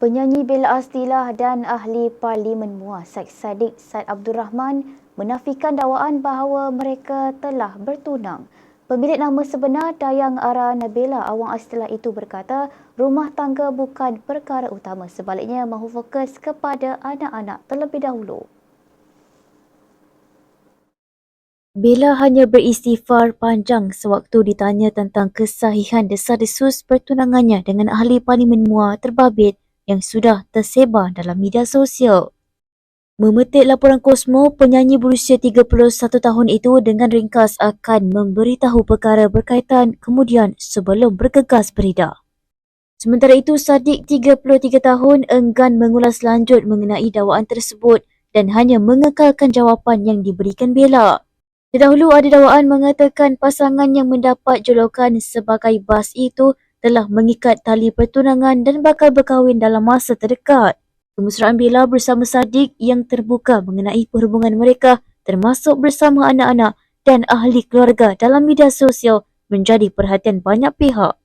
Penyanyi Bella Astilah dan ahli Parlimen MUA Said Sadiq Said Abdul Rahman menafikan dakwaan bahawa mereka telah bertunang. Pemilik nama sebenar Dayang Ara Nabila Awang Astilah itu berkata rumah tangga bukan perkara utama sebaliknya mahu fokus kepada anak-anak terlebih dahulu. Bella hanya beristighfar panjang sewaktu ditanya tentang kesahihan desas-desus pertunangannya dengan ahli parlimen MUA terbabit yang sudah tersebar dalam media sosial. Memetik laporan Kosmo, penyanyi berusia 31 tahun itu dengan ringkas akan memberitahu perkara berkaitan kemudian sebelum bergegas beredar. Sementara itu, Sadiq 33 tahun enggan mengulas lanjut mengenai dakwaan tersebut dan hanya mengekalkan jawapan yang diberikan Bella. Terdahulu ada dakwaan mengatakan pasangan yang mendapat julukan sebagai bas itu telah mengikat tali pertunangan dan bakal berkahwin dalam masa terdekat. Kemesraan Bella bersama Sadiq yang terbuka mengenai perhubungan mereka termasuk bersama anak-anak dan ahli keluarga dalam media sosial menjadi perhatian banyak pihak.